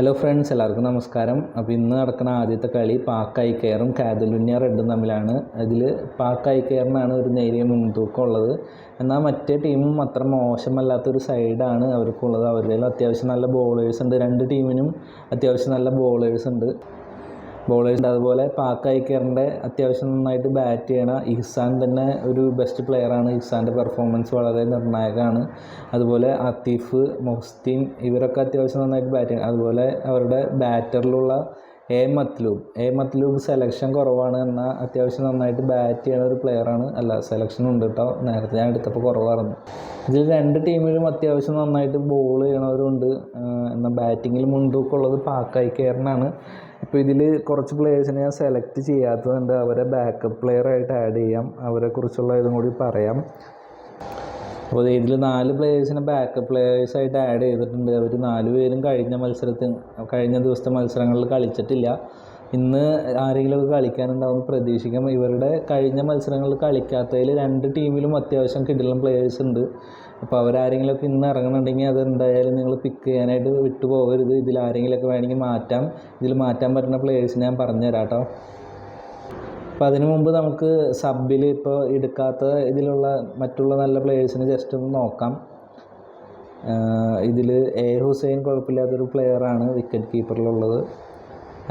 Hello friends എല്ലാവർക്കും നമസ്കാരം. അപ്പോൾ ഇന്ന് നടക്കുന്ന ആദ്യത്തെ കളി പാക്ക് ഐക്കയറും കാതലുന്യ റെഡും തമ്മിലാണ്. അതിൽ പാക്ക് ഐക്കയറിനാണ് ഒരു നേരിയ മുൻതൂക്കം ഉള്ളത്. എന്നാൽ മറ്റേ ടീമും അത്ര മോശമല്ലാത്തൊരു സൈഡാണ് അവർക്കുള്ളത്. അവരുടെ അത്യാവശ്യം നല്ല ബോളേഴ്സ് ഉണ്ട്. രണ്ട് ടീമിനും അത്യാവശ്യം നല്ല ബോളേഴ്സ് ഉണ്ട്. ബോളേഴ്സ് അതുപോലെ പാക്ക് ഐക്കറിന്റെ അത്യാവശ്യം നന്നായിട്ട് ബാറ്റ് ചെയ്യണ ഇഹ്സാൻ തന്നെ ഒരു ബെസ്റ്റ് പ്ലെയറാണ് ഇഹ്സാന്റെ പെർഫോമൻസ് വളരെ നിർണായകമാണ്. അതുപോലെ അത്തീഫ് മൊഹ്സ്തീൻ ഇവരൊക്കെ അത്യാവശ്യം നന്നായിട്ട് ബാറ്റ് ചെയ്യണം. അതുപോലെ അവരുടെ ബാറ്ററിലുള്ള A Matloob. A Matloob selection കുറവാണ് എന്നാൽ അത്യാവശ്യം നന്നായിട്ട് ബാറ്റ് ചെയ്യണ ഒരു പ്ലെയറാണ് അല്ല സെലക്ഷൻ ഉണ്ട് കേട്ടോ നേരത്തെ ഞാൻ എടുത്തപ്പോൾ കുറവായിരുന്നു. ഇതിൽ രണ്ട് ടീമിലും അത്യാവശ്യം നന്നായിട്ട് ബോൾ ചെയ്യണവരുണ്ട്. എന്നാൽ ബാറ്റിങ്ങിൽ മുൻതൂക്കമുള്ളത് പാക്കായി കെയറിനാണ് ഇപ്പോൾ ഇതിൽ കുറച്ച് പ്ലേയേഴ്സിനെ ഞാൻ സെലക്ട് ചെയ്യാത്തതുകൊണ്ട് അവരെ ബാക്കപ്പ് പ്ലെയറായിട്ട് ആഡ് ചെയ്യാം. അവരെക്കുറിച്ചുള്ള ഇതും കൂടി പറയാം. അപ്പോൾ ഇതിൽ നാല് പ്ലേയേഴ്സിനെ ബാക്കപ്പ് പ്ലേയേഴ്സായിട്ട് ആഡ് ചെയ്തിട്ടുണ്ട്. അവർ നാല് പേരും കഴിഞ്ഞ മത്സരത്തിൽ കഴിഞ്ഞ ദിവസത്തെ മത്സരങ്ങളിൽ കളിച്ചിട്ടില്ല. ഇന്ന് ആരെങ്കിലുമൊക്കെ കളിക്കാനുണ്ടാവും പ്രതീക്ഷിക്കാം. ഇവരുടെ കഴിഞ്ഞ മത്സരങ്ങളിൽ കളിക്കാത്തതിൽ രണ്ട് ടീമിലും അത്യാവശ്യം കിടിലൻ പ്ലേയേഴ്സ് ഉണ്ട്. അപ്പോൾ അവരാരെങ്കിലുമൊക്കെ ഇന്ന് ഇറങ്ങുന്നുണ്ടെങ്കിൽ അത് എന്തായാലും നിങ്ങൾ പിക്ക് ചെയ്യാനായിട്ട് വിട്ടു പോകരുത്. ഇതിൽ ആരെങ്കിലുമൊക്കെ വേണമെങ്കിൽ മാറ്റാം. ഇതിൽ മാറ്റാൻ പറ്റുന്ന പ്ലേയേഴ്സിനെ ഞാൻ പറഞ്ഞുതരാം കേട്ടോ. അപ്പോൾ അതിനു മുമ്പ് നമുക്ക് സബിൽ ഇപ്പോൾ എടുക്കാത്ത ഇതിലുള്ള മറ്റുള്ള നല്ല പ്ലേയേഴ്സിനെ ജസ്റ്റ് ഒന്ന് നോക്കാം. ഇതിൽ എ ഹുസൈൻ കുഴപ്പമില്ലാത്തൊരു പ്ലെയറാണ് വിക്കറ്റ് കീപ്പറിലുള്ളത്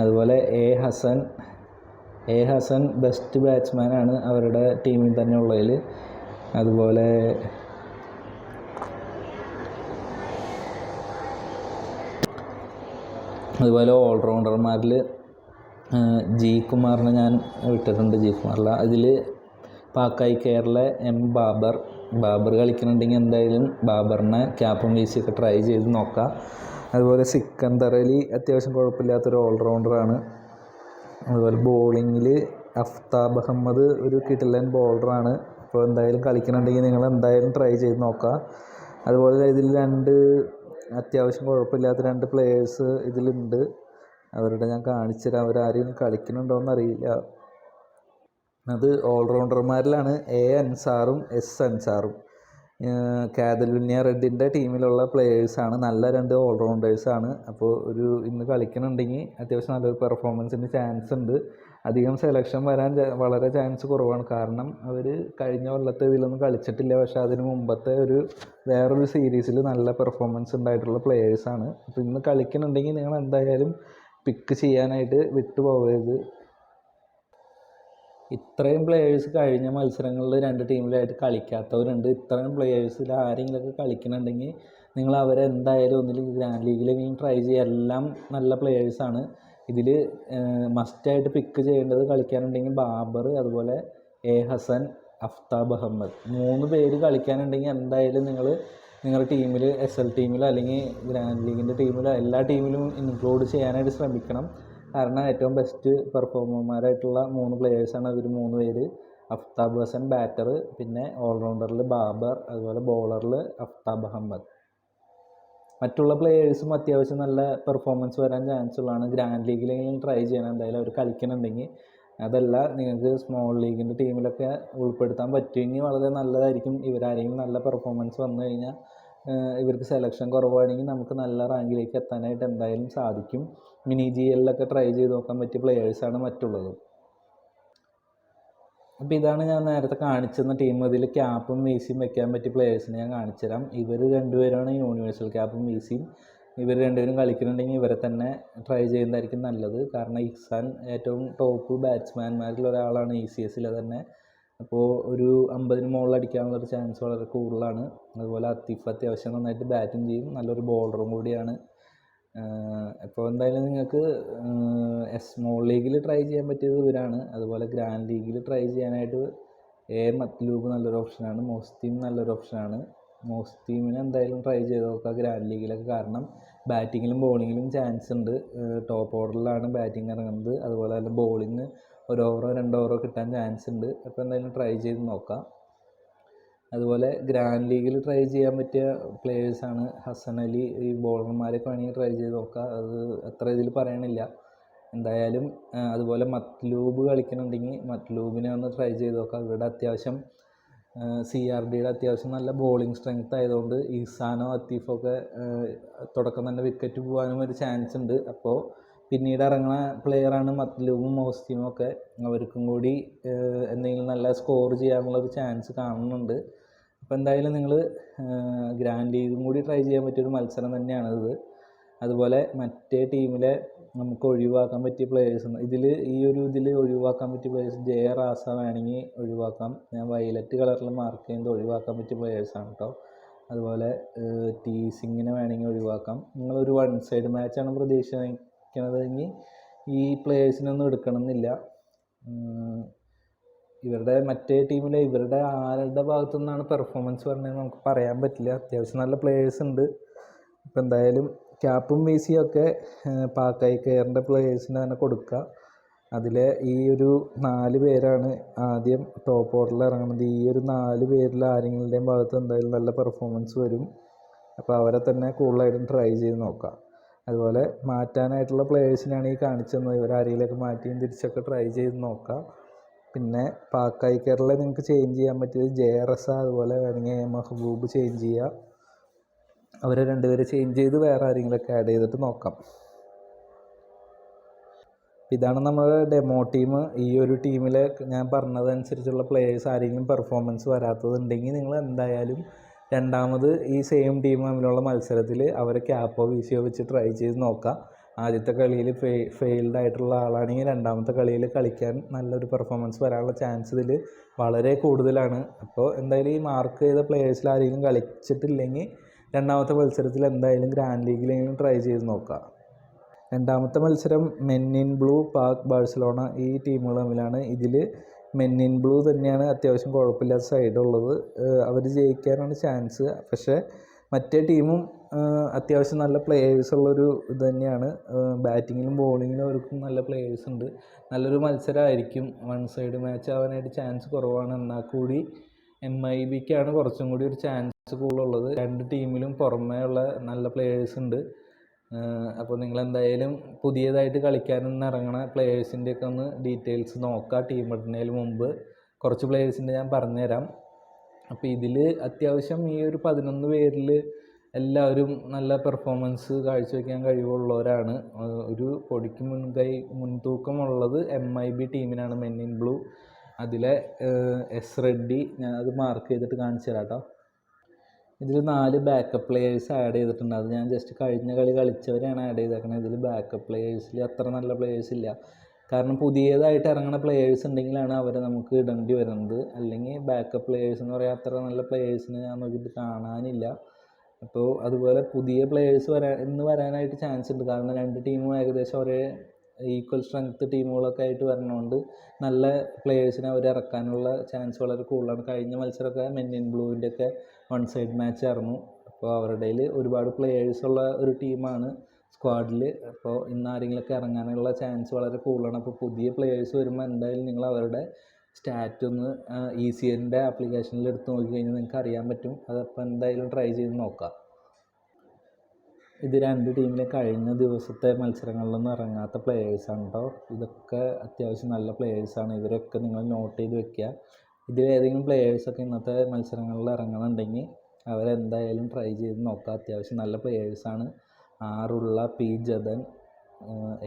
അതുപോലെ A Hasan. A Hasan best ബാറ്റ്സ്മാനാണ് അവരുടെ ടീമിൽ തന്നെ ഉള്ളതിൽ അതുപോലെ അതുപോലെ ഓൾറൗണ്ടർമാരിൽ ജി കുമാറിനെ ഞാൻ വിട്ടിട്ടുണ്ട് ജി കുമാറിൽ അതിൽ പാക്കായി കേരള എം ബാബർ ബാബർ കളിക്കുന്നുണ്ടെങ്കിൽ എന്തായാലും ബാബറിനെ ക്യാപ്പും വീശിയൊക്കെ ട്രൈ ചെയ്ത് നോക്കാം. അതുപോലെ സിക്കന്ദർ അലി അത്യാവശ്യം കുഴപ്പമില്ലാത്തൊരു ഓൾറൗണ്ടറാണ്. അതുപോലെ ബോളിങ്ങിൽ അഫ്താബ് അഹമ്മദ് ഒരു കിടിലൻ ബോളറാണ് അപ്പോൾ എന്തായാലും കളിക്കുന്നുണ്ടെങ്കിൽ നിങ്ങൾ എന്തായാലും ട്രൈ ചെയ്ത് നോക്കുക അതുപോലെ ഇതിൽ രണ്ട് അത്യാവശ്യം കുഴപ്പമില്ലാത്ത രണ്ട് പ്ലെയേഴ്സ് ഇതിലുണ്ട്. അവരുടെ ഞാൻ കാണിച്ചു തരാം. അവരാരെയും കളിക്കുന്നുണ്ടോ എന്നറിയില്ല അത് ഓൾറൗണ്ടർമാരിലാണ് എ അൻസാറും എസ് അൻസാറും. കാതലുന്യ റെഡിന്റെ ടീമിലുള്ള പ്ലേയേഴ്സാണ് നല്ല രണ്ട് ഓൾറൗണ്ടേഴ്സാണ് അപ്പോൾ ഒരു ഇന്ന് കളിക്കണമെന്നുണ്ടെങ്കിൽ അത്യാവശ്യം നല്ലൊരു പെർഫോമൻസിന് ചാൻസ് ഉണ്ട്. അധികം സെലക്ഷൻ വരാൻ വളരെ ചാൻസ് കുറവാണ്. കാരണം അവർ കഴിഞ്ഞ കൊല്ലത്തെ ഇതിലൊന്നും കളിച്ചിട്ടില്ല. പക്ഷേ അതിന് മുമ്പത്തെ ഒരു വേറൊരു സീരീസിൽ നല്ല പെർഫോമൻസ് ഉണ്ടായിട്ടുള്ള പ്ലേയേഴ്സാണ് അപ്പോൾ ഇന്ന് കളിക്കുന്നുണ്ടെങ്കിൽ നിങ്ങൾ എന്തായാലും പിക്ക് ചെയ്യാനായിട്ട് വിട്ടു പോകരുത് ഇത്രയും പ്ലേയേഴ്സ് കഴിഞ്ഞ മത്സരങ്ങളിൽ രണ്ട് ടീമിലായിട്ട് കളിക്കാത്തവരുണ്ട്. ഇത്രയും പ്ലേയേഴ്സിൽ ആരെങ്കിലുമൊക്കെ കളിക്കുന്നുണ്ടെങ്കിൽ നിങ്ങൾ അവരെ എന്തായാലും ഒന്നിൽ ഗ്രാൻഡ് ലീഗിലെങ്കിലും ട്രൈ ചെയ്യുക. എല്ലാം നല്ല പ്ലേയേഴ്സാണ് ഇതിൽ മസ്റ്റായിട്ട് പിക്ക് ചെയ്യേണ്ടത് കളിക്കാനുണ്ടെങ്കിൽ ബാബർ അതുപോലെ എ ഹസൻ അഫ്താബ് അഹമ്മദ്. മൂന്ന് പേര് കളിക്കാനുണ്ടെങ്കിൽ എന്തായാലും നിങ്ങൾ നിങ്ങളുടെ ടീമിൽ എസ് എൽ ടീമിലോ അല്ലെങ്കിൽ ഗ്രാൻഡ് ലീഗിന്റെ ടീമിലോ എല്ലാ ടീമിലും ഇൻക്ലൂഡ് ചെയ്യാനായിട്ട് ശ്രമിക്കണം. കാരണം ഏറ്റവും ബെസ്റ്റ് പെർഫോമർമാരായിട്ടുള്ള മൂന്ന് പ്ലേയേഴ്സാണ് അവർ മൂന്ന് പേര്. അഫ്താബ് ഹസൻ ബാറ്റർ പിന്നെ ഓൾറൗണ്ടറിൽ ബാബർ അതുപോലെ ബോളറിൽ അഫ്താബ് അഹമ്മദ്. മറ്റുള്ള പ്ലെയേഴ്സും അത്യാവശ്യം നല്ല പെർഫോമൻസ് വരാൻ ചാൻസ് ഉള്ളതാണ്. ഗ്രാൻഡ് ലീഗിലെങ്കിലും ട്രൈ ചെയ്യണം. എന്തായാലും അവർ കളിക്കുന്നുണ്ടെങ്കിൽ അതല്ല നിങ്ങൾക്ക് സ്മോൾ ലീഗിന്റെ ടീമിലൊക്കെ ഉൾപ്പെടുത്താൻ പറ്റുമെങ്കിൽ വളരെ നല്ലതായിരിക്കും. ഇവരാരെങ്കിലും നല്ല പെർഫോമൻസ് വന്നു കഴിഞ്ഞാൽ ഇവർക്ക് സെലക്ഷൻ കുറവാണെങ്കിൽ നമുക്ക് നല്ല റാങ്കിലേക്ക് എത്താനായിട്ട് എന്തായാലും സാധിക്കും. മിനി ജി എല്ലൊക്കെ ട്രൈ ചെയ്ത് നോക്കാൻ പറ്റിയ പ്ലെയേഴ്സാണ് മറ്റുള്ളത്. അപ്പോൾ ഇതാണ് ഞാൻ നേരത്തെ കാണിച്ചെന്ന ടീം ഇതിൽ ക്യാപ്പും മീസിയും വെക്കാൻ പറ്റിയ പ്ലേയേഴ്സിനെ ഞാൻ കാണിച്ചു തരാം ഇവർ രണ്ടുപേരാണ് യൂണിവേഴ്സൽ ക്യാപ്പും മീസിയും ഇവർ രണ്ടുപേരും കളിക്കുന്നുണ്ടെങ്കിൽ ഇവരെ തന്നെ ട്രൈ ചെയ്യുന്നതായിരിക്കും നല്ലത്. കാരണം ഇഹ്സാൻ ഏറ്റവും ടോപ്പ് ബാറ്റ്സ്മാൻമാരിൽ ഒരാളാണ് ഇ സി എസിലെ തന്നെ. അപ്പോൾ ഒരു അമ്പതിന് മുകളിൽ അടിക്കാനുള്ളൊരു ചാൻസ് വളരെ കൂടുതലാണ്. അതുപോലെ അത്തിഫ് അത്യാവശ്യം നന്നായിട്ട് ബാറ്റും ചെയ്യും. നല്ലൊരു ബോളറും കൂടിയാണ്. ഇപ്പോൾ എന്തായാലും നിങ്ങൾക്ക് സ്മോൾ ലീഗിൽ ട്രൈ ചെയ്യാൻ പറ്റിയത് ഇവരാണ്. അതുപോലെ ഗ്രാൻഡ് ലീഗിൽ ട്രൈ ചെയ്യാനായിട്ട് എ മത്ലൂബ് നല്ലൊരു ഓപ്ഷനാണ് മോസ്തീം നല്ലൊരു ഓപ്ഷനാണ് മോസ്തീമിനെ എന്തായാലും ട്രൈ ചെയ്ത് നോക്കുക ഗ്രാൻഡ് ലീഗിലൊക്കെ കാരണം ബാറ്റിങ്ങിലും ബോളിങ്ങിലും ചാൻസ് ഉണ്ട്. ടോപ്പ് ഓർഡറിലാണ് ബാറ്റിംഗ് ഇറങ്ങുന്നത്. അതുപോലെ തന്നെ ബോളിങ് ഒരു ഓവറോ രണ്ട് ഓവറോ കിട്ടാൻ ചാൻസ് ഉണ്ട്. അപ്പോൾ എന്തായാലും ട്രൈ ചെയ്ത് നോക്കാം. അതുപോലെ ഗ്രാൻഡ് ലീഗിൽ ട്രൈ ചെയ്യാൻ പറ്റിയ പ്ലേയേഴ്സാണ് ഹസൻ അലി. ഈ ബോളർമാരൊക്കെ വേണമെങ്കിൽ ട്രൈ ചെയ്ത് നോക്കാം. അത് അത്ര ഇതിൽ പറയണില്ല. എന്തായാലും അതുപോലെ മത്ലൂബ് കളിക്കുന്നുണ്ടെങ്കിൽ മത്ലൂബിനെ ഒന്ന് ട്രൈ ചെയ്ത് നോക്കാം. ഇവിടെ അത്യാവശ്യം സി ആർ ഡിയുടെ അത്യാവശ്യം നല്ല ബോളിംഗ് സ്ട്രെങ്ത് ആയതുകൊണ്ട് ഈസാനോ അത്തീഫൊക്കെ തുടക്കം തന്നെ വിക്കറ്റ് പോകാനും ഒരു ചാൻസ് ഉണ്ട്. അപ്പോൾ പിന്നീട് ഇറങ്ങുന്ന പ്ലെയറാണ് മത്ലൂബും മോസ്റ്റിനും ഒക്കെ. അവർക്കും കൂടി എന്തെങ്കിലും നല്ല സ്കോർ ചെയ്യാനുള്ള ഒരു ചാൻസ് കാണുന്നുണ്ട്. അപ്പോൾ എന്തായാലും നിങ്ങൾ ഗ്രാൻഡ് ലീഗും കൂടി ട്രൈ ചെയ്യാൻ പറ്റിയൊരു മത്സരം തന്നെയാണ് ഇത്. അതുപോലെ മറ്റേ ടീമിലെ നമുക്ക് ഒഴിവാക്കാൻ പറ്റിയ പ്ലേയേഴ്സ് ഇതിൽ ഈ ഒരു ഇതിൽ ഒഴിവാക്കാൻ പറ്റിയ പ്ലേയേഴ്സ് ജയ റാസ വേണമെങ്കിൽ ഒഴിവാക്കാം. ഞാൻ വയലറ്റ് കളറിൽ മാർക്ക് ചെയ്യുന്നത് ഒഴിവാക്കാൻ പറ്റിയ പ്ലേയേഴ്സാണ് കേട്ടോ അതുപോലെ ടീസിങ്ങിനെ വേണമെങ്കിൽ ഒഴിവാക്കാം. നിങ്ങളൊരു വൺ സൈഡ് മാച്ചാണ് പ്രതീക്ഷിക്കണതെങ്കിൽ ഈ പ്ലേയേഴ്സിനൊന്നും എടുക്കണം എന്നില്ല ഇവരുടെ മറ്റേ ടീമിലെ ഇവരുടെ ആരുടെ ഭാഗത്തു നിന്നാണ് പെർഫോമൻസ് പറഞ്ഞത് നമുക്ക് പറയാൻ പറ്റില്ല. അത്യാവശ്യം നല്ല പ്ലേയേഴ്സ് ഉണ്ട്. ഇപ്പം എന്തായാലും ക്യാപ്പും വീസിയും ഒക്കെ പാക്കായി കെയറിന്റെ പ്ലേയേഴ്സിന് തന്നെ കൊടുക്കുക അതിലെ ഈ ഒരു നാല് പേരാണ് ആദ്യം ടോപ്പ് ഓർഡറിൽ ഇറങ്ങുന്നത്. ഈ ഒരു നാല് പേരിൽ ആരെങ്കിലുടെയും ഭാഗത്ത് എന്തായാലും നല്ല പെർഫോമൻസ് വരും. അപ്പോൾ അവരെ തന്നെ കൂടുതലായിട്ടും ട്രൈ ചെയ്ത് നോക്കാം. അതുപോലെ മാറ്റാനായിട്ടുള്ള പ്ലേയേഴ്സിനാണ് ഈ കാണിച്ചത് ഇവരാരെങ്കിലുമൊക്കെ മാറ്റിയും തിരിച്ചൊക്കെ ട്രൈ ചെയ്ത് നോക്കാം. പിന്നെ പാക്കായി കേരള നിങ്ങൾക്ക് ചേഞ്ച് ചെയ്യാൻ പറ്റിയത് ജെ ആർ എസ് അതുപോലെ വേണമെങ്കിൽ മെഹബൂബ് ചേഞ്ച് ചെയ്യുക അവരെ രണ്ടുപേരെ ചേഞ്ച് ചെയ്ത് വേറെ ആരെങ്കിലുമൊക്കെ ആഡ് ചെയ്തിട്ട് നോക്കാം. ഇതാണ് നമ്മുടെ ഡെമോ ടീം ഈ ഒരു ടീമിൽ ഞാൻ പറഞ്ഞതനുസരിച്ചുള്ള പ്ലേയേഴ്സ് ആരെങ്കിലും പെർഫോമൻസ് വരാത്തതുണ്ടെങ്കിൽ നിങ്ങൾ എന്തായാലും രണ്ടാമത് ഈ സെയിം ടീം തമ്മിലുള്ള മത്സരത്തിൽ അവരെ ക്യാപ്പോ വീശിയോ വെച്ച് ട്രൈ ചെയ്ത് നോക്കാം. ആദ്യത്തെ കളിയിൽ ഫെയ് ഫെയിൽഡ് ആയിട്ടുള്ള ആളാണെങ്കിൽ രണ്ടാമത്തെ കളിയിൽ കളിക്കാൻ നല്ലൊരു പെർഫോമൻസ് വരാനുള്ള ചാൻസ് ഇതിൽ വളരെ കൂടുതലാണ്. അപ്പോൾ എന്തായാലും ഈ മാർക്ക് ചെയ്ത പ്ലേയേഴ്സിൽ ആരെങ്കിലും കളിച്ചിട്ടില്ലെങ്കിൽ രണ്ടാമത്തെ മത്സരത്തിൽ എന്തായാലും ഗ്രാൻഡ് ലീഗിലെങ്കിലും ട്രൈ ചെയ്ത് നോക്കുക രണ്ടാമത്തെ മത്സരം മെന്നിൻ ബ്ലൂ പാക് ബാഴ്സലോണ ഈ ടീമുകൾ തമ്മിലാണ്. ഇതിൽ മെന്നിൻ ബ്ലൂ തന്നെയാണ് അത്യാവശ്യം കുഴപ്പമില്ലാത്ത സൈഡുള്ളത് അവർ ജയിക്കാനാണ് ചാൻസ് പക്ഷേ മറ്റേ ടീമും അത്യാവശ്യം നല്ല പ്ലേയേഴ്സ് ഉള്ളൊരു ഇത് തന്നെയാണ്. ബാറ്റിങ്ങിലും ബോളിങ്ങിലും അവർക്കും നല്ല പ്ലേയേഴ്സ് ഉണ്ട്. നല്ലൊരു മത്സരമായിരിക്കും വൺ സൈഡ് മാച്ച് ആവാനായിട്ട് ചാൻസ് കുറവാണ്. എന്നാൽ കൂടി എം ഐ ബിക്കാണ് കുറച്ചും കൂടി ഒരു ചാൻസ് കൂടുതലുള്ളത്. രണ്ട് ടീമിലും പുറമേ ഉള്ള നല്ല പ്ലേയേഴ്സ് ഉണ്ട്. അപ്പോൾ നിങ്ങൾ എന്തായാലും പുതിയതായിട്ട് കളിക്കാനൊന്നും ഇറങ്ങണ പ്ലേയേഴ്സിന്റെയൊക്കെ ഒന്ന് ഡീറ്റെയിൽസ് നോക്കുക ടീം ഇടുന്നതിന് മുമ്പ് കുറച്ച് പ്ലേയേഴ്സിന്റെ ഞാൻ പറഞ്ഞുതരാം. അപ്പോൾ ഇതിൽ അത്യാവശ്യം ഈ ഒരു പതിനൊന്ന് പേരിൽ എല്ലാവരും നല്ല പെർഫോമൻസ് കാഴ്ചവെക്കാൻ കഴിവുള്ളവരാണ്. ഒരു പൊടിക്ക് മുൻകൈ മുൻതൂക്കമുള്ളത് എം ഐ ബി ടീമിനാണ് മെൻ ഇൻ ബ്ലൂ അതിലെ എസ് റെഡ്ഡി ഞാൻ അത് മാർക്ക് ചെയ്തിട്ട് കാണിച്ചു തരാം കേട്ടോ ഇതിൽ നാല് ബാക്കപ്പ് പ്ലെയേഴ്സ് ആഡ് ചെയ്തിട്ടുണ്ട്. അത് ഞാൻ ജസ്റ്റ് കഴിഞ്ഞ കളി കളിച്ചവരെയാണ് ആഡ് ചെയ്തേക്കുന്നത് ഇതിൽ ബാക്കപ്പ് പ്ലെയേഴ്സിൽ അത്ര നല്ല പ്ലെയേഴ്സ് ഇല്ല. കാരണം പുതിയതായിട്ട് ഇറങ്ങുന്ന പ്ലേയേഴ്സ് ഉണ്ടെങ്കിലാണ് അവരെ നമുക്ക് ഇടേണ്ടി വരുന്നത്. അല്ലെങ്കിൽ ബാക്കപ്പ് പ്ലേയേഴ്സ് എന്ന് പറയാൻ അത്ര നല്ല പ്ലേയേഴ്സിനെ ഞാൻ നോക്കിയിട്ട് കാണാനില്ല. അപ്പോൾ അതുപോലെ പുതിയ പ്ലേയേഴ്സ് വരാൻ ഇന്ന് വരാനായിട്ട് ചാൻസ് ഉണ്ട്. കാരണം രണ്ട് ടീമും ഏകദേശം ഒരേ ഈക്വൽ സ്ട്രെങ്ത് ടീമുകളൊക്കെ ആയിട്ട് വരണോണ്ട് നല്ല പ്ലേയേഴ്സിനെ അവർ ഇറക്കാനുള്ള ചാൻസ് വളരെ കൂടുതലാണ്. കഴിഞ്ഞ മത്സരമൊക്കെ മെൻ ഇൻ ബ്ലൂവിന്റെ ഒക്കെ വൺ സൈഡ് മാച്ച് ആയിരുന്നു. അപ്പോൾ അവരുടെ ഒരുപാട് പ്ലേയേഴ്സ് ഉള്ള ഒരു ടീമാണ് സ്ക്വാഡിൽ അപ്പോൾ ഇന്ന് ആരെങ്കിലുമൊക്കെ ഇറങ്ങാനുള്ള ചാൻസ് വളരെ കൂടുതലാണ്. അപ്പോൾ പുതിയ പ്ലെയേഴ്സ് വരുമ്പോൾ എന്തായാലും നിങ്ങൾ അവരുടെ സ്റ്റാറ്റ് ഒന്ന് ഇ സി എന്റെ ആപ്ലിക്കേഷനിൽ എടുത്ത് നോക്കിക്കഴിഞ്ഞാൽ നിങ്ങൾക്ക് അറിയാൻ പറ്റും. അതപ്പോൾ എന്തായാലും ട്രൈ ചെയ്ത് നോക്കാം. ഇത് രണ്ട് ടീമിലെ കഴിഞ്ഞ ദിവസത്തെ മത്സരങ്ങളിലൊന്നും ഇറങ്ങാത്ത പ്ലേയേഴ്സാണ് കേട്ടോ ഇതൊക്കെ അത്യാവശ്യം നല്ല പ്ലേയേഴ്സാണ് ഇവരൊക്കെ നിങ്ങൾ നോട്ട് ചെയ്ത് വെക്കുക ഇതിൽ ഏതെങ്കിലും പ്ലേയേഴ്സൊക്കെ ഇന്നത്തെ മത്സരങ്ങളിൽ ഇറങ്ങുന്നുണ്ടെങ്കിൽ അവരെന്തായാലും ട്രൈ ചെയ്ത് നോക്കുക അത്യാവശ്യം നല്ല പ്ലേയേഴ്സാണ് ആറുള്ള പി ജതൻ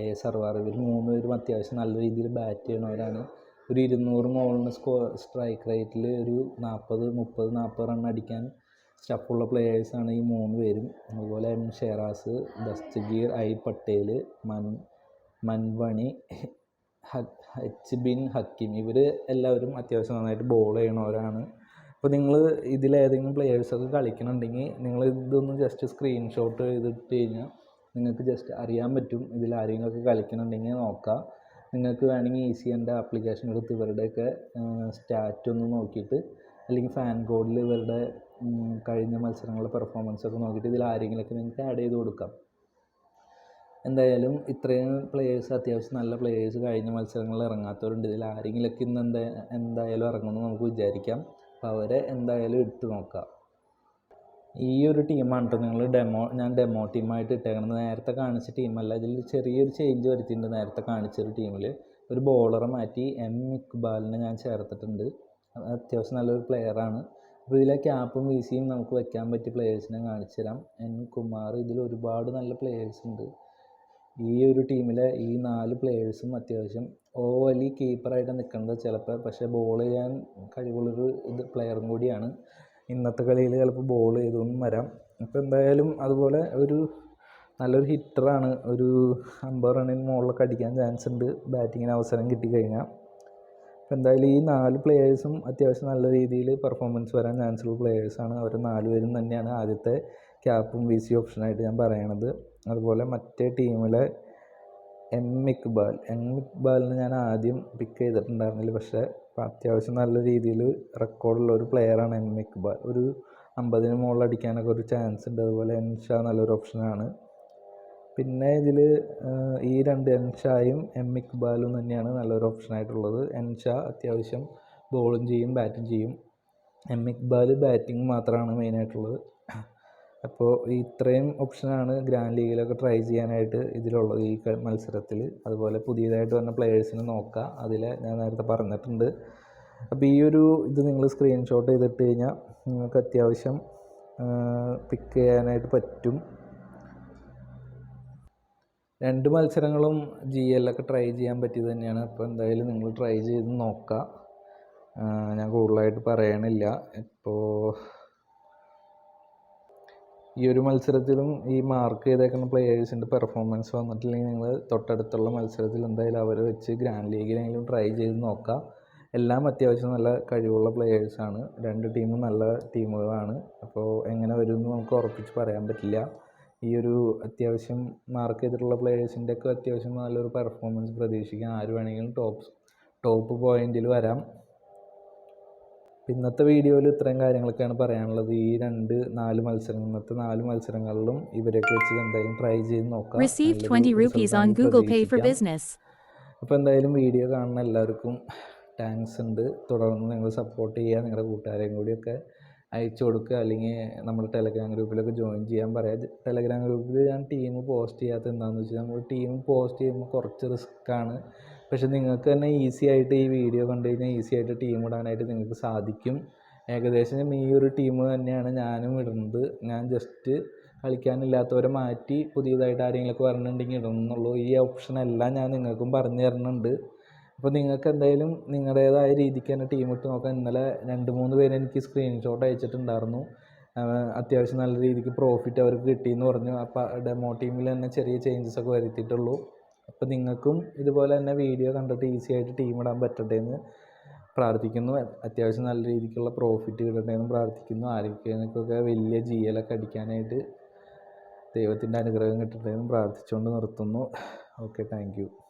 എ സർവാർ. ഇവർ മൂന്ന് പേരും അത്യാവശ്യം നല്ല രീതിയിൽ ബാറ്റ് ചെയ്യണവരാണ്. ഒരു ഇരുന്നൂറ് മുകളിന് സ്കോ സ്ട്രൈക്ക് റേറ്റിൽ ഒരു നാൽപ്പത് മുപ്പത് നാൽപ്പത് റൺ അടിക്കാൻ സ്റ്റഫുള്ള പ്ലേയേഴ്സാണ് ഈ മൂന്ന് പേരും അതുപോലെ എം ഷെറാസ് ദസ്തഗീർ ഐ പട്ടേൽ മൻ മൻവണി ഹച്ച് ബിൻ ഹക്കിം. ഇവർ എല്ലാവരും അത്യാവശ്യം നന്നായിട്ട് ബോൾ ചെയ്യണവരാണ്. അപ്പോൾ നിങ്ങൾ ഇതിലേതെങ്കിലും പ്ലേയേഴ്സൊക്കെ കളിക്കണമെന്നുണ്ടെങ്കിൽ നിങ്ങൾ ഇതൊന്ന് ജസ്റ്റ് സ്ക്രീൻഷോട്ട് ചെയ്തിട്ട് കഴിഞ്ഞാൽ നിങ്ങൾക്ക് ജസ്റ്റ് അറിയാൻ പറ്റും ഇതിൽ ആരെങ്കിലുമൊക്കെ കളിക്കണമെന്നുണ്ടെങ്കിൽ നോക്കാം. നിങ്ങൾക്ക് വേണമെങ്കിൽ ഈസി എന്റെ ആപ്ലിക്കേഷൻ എടുത്ത് ഇവരുടെയൊക്കെ സ്റ്റാറ്റ് ഒന്ന് നോക്കിയിട്ട് അല്ലെങ്കിൽ ഫാൻ കോഡിൽ ഇവരുടെ കഴിഞ്ഞ മത്സരങ്ങളുടെ പെർഫോമൻസ് ഒക്കെ നോക്കിയിട്ട് ഇതിൽ ആരെങ്കിലുമൊക്കെ നിങ്ങൾക്ക് ആഡ് ചെയ്ത് കൊടുക്കാം. എന്തായാലും ഇത്രയും പ്ലേയേഴ്സ് അത്യാവശ്യം നല്ല പ്ലേയേഴ്സ് കഴിഞ്ഞ മത്സരങ്ങളിൽ ഇറങ്ങാത്തവരുണ്ട്. ഇതിൽ ആരെങ്കിലുമൊക്കെ ഇന്ന് എന്താ എന്തായാലും ഇറങ്ങുമെന്ന് നമുക്ക് വിചാരിക്കാം. അപ്പോൾ അവരെ എന്തായാലും എടുത്ത് നോക്കാം. ഈ ഒരു ടീമാണ് കേട്ടോ നിങ്ങൾ ഡെമോ ഞാൻ ഡെമോ ടീമായിട്ട് ഇട്ടേക്കണത്. നേരത്തെ കാണിച്ച ടീമല്ല ഇതിൽ ചെറിയൊരു ചേഞ്ച് വരുത്തിയിട്ടുണ്ട് നേരത്തെ കാണിച്ച ഒരു ടീമിൽ ഒരു ബോളറെ മാറ്റി എം ഇക്ബാലിനെ ഞാൻ ചേർത്തിട്ടുണ്ട്. അത്യാവശ്യം നല്ലൊരു പ്ലെയറാണ് അപ്പോൾ ഇതിലെ ക്യാപ്പും വി സിയും നമുക്ക് വെക്കാൻ പറ്റിയ പ്ലെയേഴ്സിനെ കാണിച്ചു തരാം എൻ കുമാർ ഇതിൽ ഒരുപാട് നല്ല പ്ലെയേഴ്സ് ഉണ്ട്. ഈ ഒരു ടീമിലെ ഈ നാല് പ്ലെയേഴ്സും അത്യാവശ്യം ഓവലി കീപ്പറായിട്ട് നിൽക്കുന്നത് ചിലപ്പോൾ പക്ഷേ ബോൾ ചെയ്യാൻ കഴിവുള്ളൊരു ഇത് പ്ലെയറും കൂടിയാണ്. ഇന്നത്തെ കളിയിൽ ചിലപ്പോൾ ബോൾ ചെയ്തൊന്നും വരാം. അപ്പോൾ എന്തായാലും അതുപോലെ ഒരു നല്ലൊരു ഹിറ്ററാണ് ഒരു അമ്പത് റണ്ണിന് മുകളിലൊക്കെ അടിക്കാൻ ചാൻസ് ഉണ്ട്. ബാറ്റിങ്ങിന് അവസരം കിട്ടിക്കഴിഞ്ഞാൽ. അപ്പോൾ എന്തായാലും ഈ നാല് പ്ലെയേഴ്സും അത്യാവശ്യം നല്ല രീതിയിൽ പെർഫോമൻസ് വരാൻ ചാൻസ് ഉള്ള പ്ലെയേഴ്സാണ് അവർ നാലുപേരും തന്നെയാണ് ആദ്യത്തെ ക്യാപ്പും വി സി ഓപ്ഷനായിട്ട് ഞാൻ പറയണത്. അതുപോലെ മറ്റേ ടീമിലെ എം ഇക്ബാൽ. എം ഇക്ബാലിനെ ഞാൻ ആദ്യം പിക്ക് ചെയ്തിട്ടുണ്ടായിരുന്നില്ല. പക്ഷേ അത്യാവശ്യം നല്ല രീതിയിൽ റെക്കോർഡുള്ള ഒരു പ്ലെയറാണ് എം ഇക്ബാൽ. ഒരു അമ്പതിന് മുകളിൽ അടിക്കാനൊക്കെ ഒരു ചാൻസ് ഉണ്ട്. അതുപോലെ എൻഷാ നല്ലൊരു ഓപ്ഷനാണ് പിന്നെ ഇതിൽ ഈ രണ്ട് എൻഷായും എം ഇക്ബാലും തന്നെയാണ് നല്ലൊരു ഓപ്ഷനായിട്ടുള്ളത് എൻഷാ അത്യാവശ്യം ബോളും ചെയ്യും ബാറ്റും ചെയ്യും. എം ഇക്ബാൽ ബാറ്റിംഗ് മാത്രമാണ് മെയിനായിട്ടുള്ളത് അപ്പോൾ ഇത്രയും ഓപ്ഷനാണ് ഗ്രാൻഡ് ലീഗിലൊക്കെ ട്രൈ ചെയ്യാനായിട്ട് ഇതിലുള്ളത് ഈ മത്സരത്തിൽ. അതുപോലെ പുതിയതായിട്ട് വന്ന പ്ലെയേഴ്സിനെ നോക്കുക അതിൽ ഞാൻ നേരത്തെ പറഞ്ഞിട്ടുണ്ട്. അപ്പോൾ ഈ ഒരു ഇത് നിങ്ങൾ സ്ക്രീൻഷോട്ട് ചെയ്തിട്ട് കഴിഞ്ഞാൽ നിങ്ങൾക്ക് അത്യാവശ്യം പിക്ക് ചെയ്യാനായിട്ട് പറ്റും. രണ്ട് മത്സരങ്ങളും ജി എല്ലൊക്കെ ട്രൈ ചെയ്യാൻ പറ്റിയത് തന്നെയാണ്. അപ്പോൾ എന്തായാലും നിങ്ങൾ ട്രൈ ചെയ്ത് നോക്കുക ഞാൻ കൂടുതലായിട്ട് പറയണില്ല. ഇപ്പോൾ ഈ ഒരു മത്സരത്തിലും ഈ മാർക്ക് ചെയ്തേക്കുന്ന പ്ലെയേഴ്സിന്റെ പെർഫോമൻസ് വന്നിട്ടില്ലെങ്കിൽ നിങ്ങൾ തൊട്ടടുത്തുള്ള മത്സരത്തിൽ എന്തായാലും അവരെ വെച്ച് ഗ്രാൻഡ് ലീഗിലെങ്കിലും ട്രൈ ചെയ്ത് നോക്കുക എല്ലാം അത്യാവശ്യം നല്ല കഴിവുള്ള പ്ലെയേഴ്സാണ് രണ്ട് ടീമും നല്ല ടീമുകളാണ് അപ്പോൾ എങ്ങനെ വരുമെന്ന് നമുക്ക് ഉറപ്പിച്ച് പറയാൻ പറ്റില്ല. ഈ ഒരു അത്യാവശ്യം മാർക്ക് ചെയ്തിട്ടുള്ള പ്ലെയേഴ്സിന്റെ ഒക്കെ അത്യാവശ്യം നല്ലൊരു പെർഫോമൻസ് പ്രതീക്ഷിക്കാം ആര് വേണമെങ്കിലും ടോപ്പ് ടോപ്പ് പോയിന്റിൽ വരാം. ഇന്നത്തെ വീഡിയോയിൽ ഇത്രയും കാര്യങ്ങളൊക്കെയാണ് പറയാനുള്ളത് ഈ രണ്ട് നാല് മത്സരങ്ങൾ ഇന്നത്തെ നാല് മത്സരങ്ങളിലും ഇവരെയൊക്കെ വെച്ച് എന്തായാലും ട്രൈ ചെയ്ത് നോക്കാം Received നല്ലൊരു 20 rupees result on ആണ് Google Pay for പ്രതീക്ഷിക്കാം. business. അപ്പോൾ എന്തായാലും വീഡിയോ കാണുന്ന എല്ലാവർക്കും താങ്ക്സ് ഉണ്ട് തുടർന്ന് നിങ്ങൾ സപ്പോർട്ട് ചെയ്യുക നിങ്ങളുടെ കൂട്ടുകാരെയും കൂടിയൊക്കെ അയച്ചു കൊടുക്കുക. അല്ലെങ്കിൽ നമ്മുടെ ടെലഗ്രാം ഗ്രൂപ്പിലൊക്കെ ജോയിൻ ചെയ്യാൻ പറയാം. ടെലഗ്രാം ഗ്രൂപ്പിൽ ഞാൻ ടീം പോസ്റ്റ് ചെയ്യാത്ത എന്താണെന്ന് വെച്ചാൽ നമ്മൾ ടീം പോസ്റ്റ് ചെയ്യുമ്പോൾ കുറച്ച് റിസ്ക്കാണ് പക്ഷെ നിങ്ങൾക്ക് തന്നെ ഈസി ആയിട്ട് ഈ വീഡിയോ കണ്ടു കഴിഞ്ഞാൽ ഈസി ആയിട്ട് ടീം ഇടാനായിട്ട് നിങ്ങൾക്ക് സാധിക്കും. ഏകദേശം ഈ ഒരു ടീം തന്നെയാണ് ഞാനും ഇടുന്നത്. ഞാൻ ജസ്റ്റ് കളിക്കാനില്ലാത്തവരെ മാറ്റി പുതിയതായിട്ട് ആരെങ്കിലുമൊക്കെ വരണുണ്ടെങ്കിൽ ഇടുന്നുള്ളൂ. ഈ ഓപ്ഷൻ എല്ലാം ഞാൻ നിങ്ങൾക്കും പറഞ്ഞു തരുന്നുണ്ട്. അപ്പോൾ നിങ്ങൾക്ക് എന്തായാലും നിങ്ങളുടേതായ രീതിക്ക് തന്നെ ടീം ഇട്ട് നോക്കാം. ഇന്നലെ രണ്ട് മൂന്ന് പേര് എനിക്ക് സ്ക്രീൻഷോട്ട് അയച്ചിട്ടുണ്ടായിരുന്നു. അത്യാവശ്യം നല്ല രീതിക്ക് പ്രോഫിറ്റ് അവർക്ക് കിട്ടിയെന്ന് പറഞ്ഞു. അപ്പോൾ ഡെമോ ടീമിൽ തന്നെ ചെറിയ ചേഞ്ചസ് ഒക്കെ വരുത്തിയിട്ടുള്ളൂ. അപ്പോൾ നിങ്ങൾക്കും ഇതുപോലെ തന്നെ വീഡിയോ കണ്ടിട്ട് ഈസി ആയിട്ട് ടീം ഇടാൻ പറ്റട്ടെ എന്ന് പ്രാർത്ഥിക്കുന്നു. അത്യാവശ്യം നല്ല രീതിക്കുള്ള പ്രോഫിറ്റ് കിട്ടട്ടെ എന്ന് പ്രാർത്ഥിക്കുന്നു. ആരൊക്കെയൊക്കെ വലിയ ജി എലൊക്കെ അടിക്കാനായിട്ട് ദൈവത്തിന്റെ അനുഗ്രഹം കിട്ടട്ടെ എന്ന് പ്രാർത്ഥിച്ചുകൊണ്ട് നിർത്തുന്നു. Okay thank